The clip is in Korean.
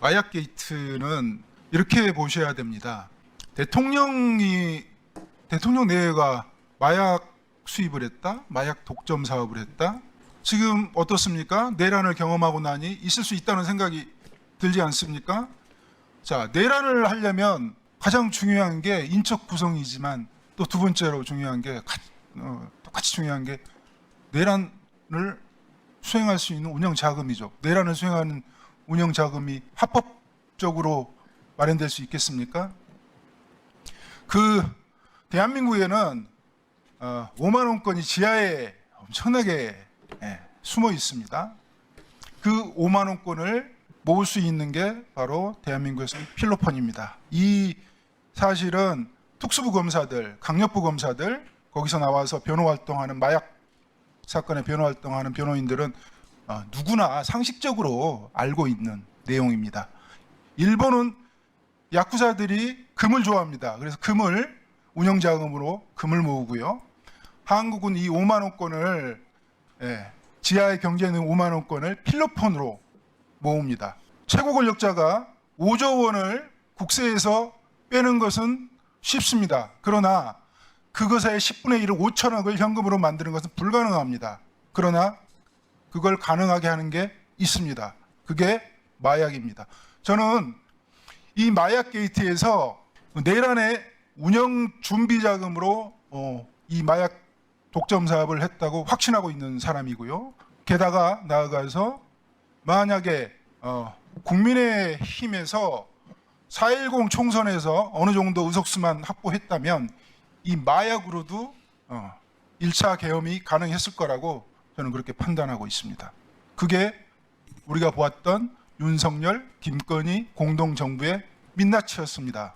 마약 게이트는 이렇게 보셔야 됩니다. 대통령이 대통령 내외가 마약 수입을 했다, 마약 독점 사업을 했다. 지금 어떻습니까? 내란을 경험하고 나니 있을 수 있다는 생각이 들지 않습니까? 자, 내란을 하려면 가장 중요한 게 인적 구성이지만 또 두 번째로 중요한 게 가- 어, 똑같이 중요한 게 내란을 수행할 수 있는 운영 자금이죠. 내란을 수행하는 운영 자금이 합법적으로 마련될 수 있겠습니까? 그 대한민국에는 어, 5만 원권이 지하에 엄청나게 예, 숨어 있습니다. 그 5만 원권을 모을 수 있는 게 바로 대한민국에서 필로폰입니다. 이 사실은 특수부 검사들, 강력부 검사들 거기서 나와서 변호 활동하는 마약 사건의 변호 활동하는 변호인들은 어, 누구나 상식적으로 알고 있는 내용입니다. 일본은 야쿠자들이 금을 좋아합니다. 그래서 금을 운영 자금으로 금을 모으고요. 한국은 이 5만 원권을 예, 지하의 경제는 5만 원권을 필로폰으로 모읍니다. 최고 권력자가 5조 원을 국세에서 빼는 것은 쉽습니다. 그러나 그것의 10분의 1을 5천억을 현금으로 만드는 것은 불가능합니다. 그러나 그걸 가능하게 하는 게 있습니다. 그게 마약입니다. 저는 이 마약 게이트에서 내란의 운영 준비 자금으로 어, 이 마약 독점 사업을 했다고 확신하고 있는 사람이고요. 게다가 나아가서 만약에 어, 국민의 힘에서 4.10 총선에서 어느 정도 의석수만 확보했다면 이 마약으로도 어, 1차 계엄이 가능했을 거라고 저는 그렇게 판단하고 있습니다. 그게 우리가 보았던 윤석열, 김건희 공동정부의 민낯이었습니다.